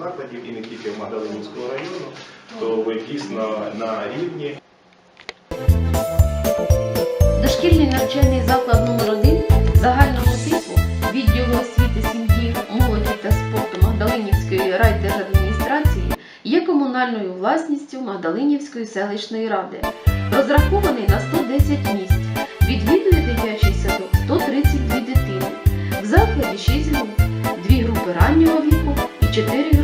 закладів і не тільки в Магдалинівського району, то ви дійсно на рівні Дошкільний навчальний заклад номер 1 загального типу відділу освіти сім'ї, молоді та спорту Магдалинівської райдержадміністрації є комунальною власністю Магдалинівської селищної ради, розрахований на 110 місць. Відвідує дитячий садок 132 дитини. В закладі 6 груп, 2 групи раннього віку і 4 групи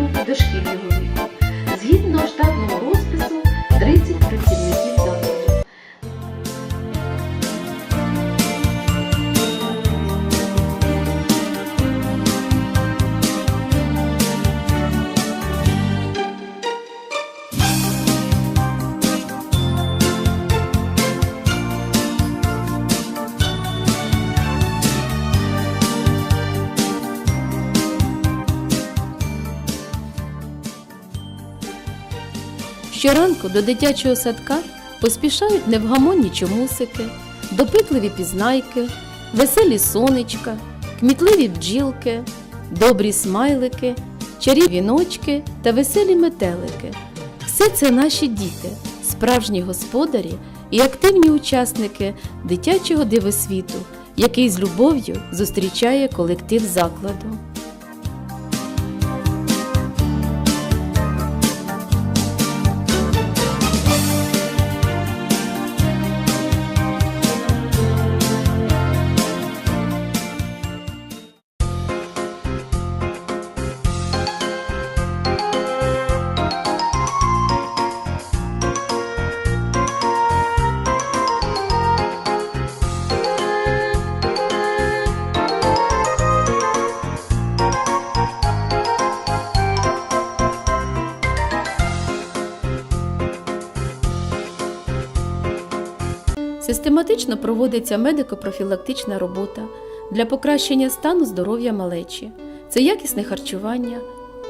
Щоранку до дитячого садка поспішають невгамонні чомусики, допитливі пізнайки, веселі сонечка, кмітливі бджілки, добрі смайлики, чарівні віночки та веселі метелики. Все це наші діти, справжні господарі і активні учасники дитячого дивосвіту, який з любов'ю зустрічає колектив закладу. Систематично проводиться медико-профілактична робота для покращення стану здоров'я малечі. Це якісне харчування,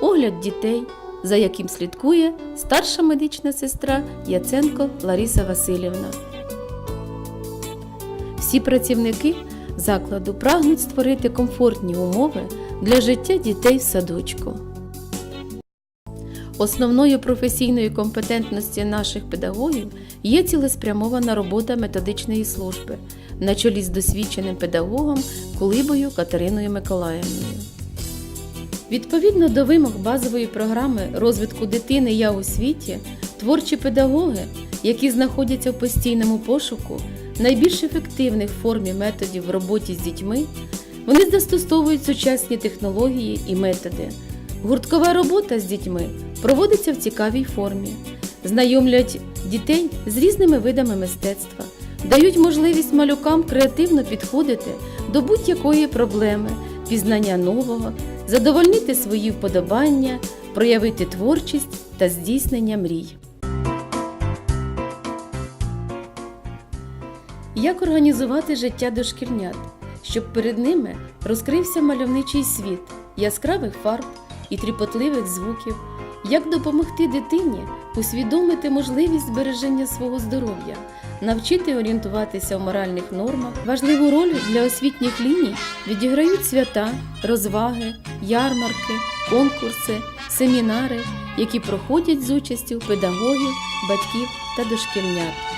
огляд дітей, за яким слідкує старша медична сестра Яценко Лариса Васильівна. Всі працівники закладу прагнуть створити комфортні умови для життя дітей в садочку. Основною професійною компетентності наших педагогів є цілеспрямована робота методичної служби на чолі з досвідченим педагогом Кулибою Катериною Миколаївною. Відповідно до вимог базової програми розвитку дитини Я у світі, творчі педагоги, які знаходяться в постійному пошуку найбільш ефективних форм і методів в роботі з дітьми, вони застосовують сучасні технології і методи. Гурткова робота з дітьми проводиться в цікавій формі, знайомлять дітей з різними видами мистецтва, дають можливість малюкам креативно підходити до будь-якої проблеми, пізнання нового, задовольнити свої вподобання, проявити творчість та здійснення мрій. Як організувати життя дошкільнят, щоб перед ними розкрився мальовничий світ яскравих фарб і тріпотливих звуків, як допомогти дитині усвідомити можливість збереження свого здоров'я, навчити орієнтуватися в моральних нормах. Важливу роль для освітніх ліній відіграють свята, розваги, ярмарки, конкурси, семінари, які проходять з участю педагогів, батьків та дошкільнят.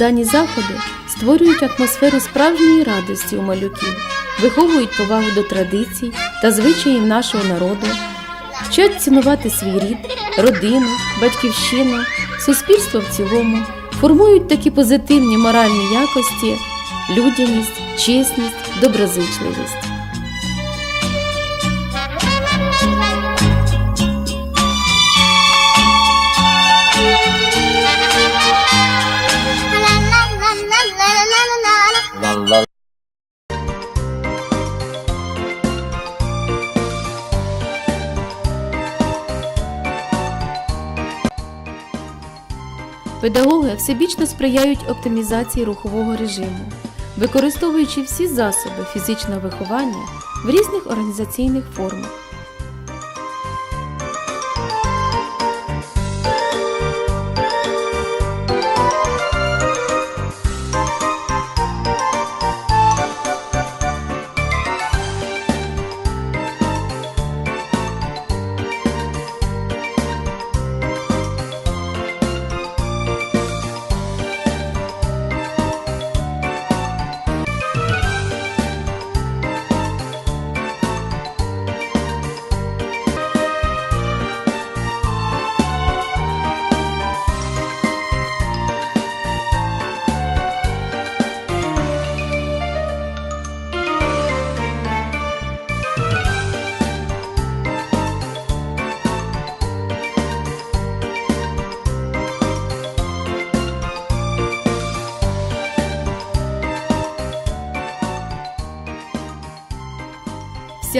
Дані заходи створюють атмосферу справжньої радості у малюків, виховують повагу до традицій та звичаїв нашого народу, вчать цінувати свій рід, родину, батьківщину, суспільство в цілому, формують такі позитивні моральні якості, людяність, чесність, доброзичливість. Педагоги всебічно сприяють оптимізації рухового режиму, використовуючи всі засоби фізичного виховання в різних організаційних формах.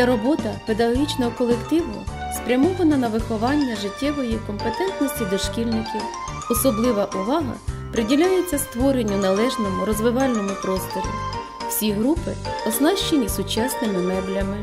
Вся робота педагогічного колективу спрямована на виховання життєвої компетентності дошкільників. Особлива увага приділяється створенню належному розвивальному просторі. Всі групи оснащені сучасними меблями.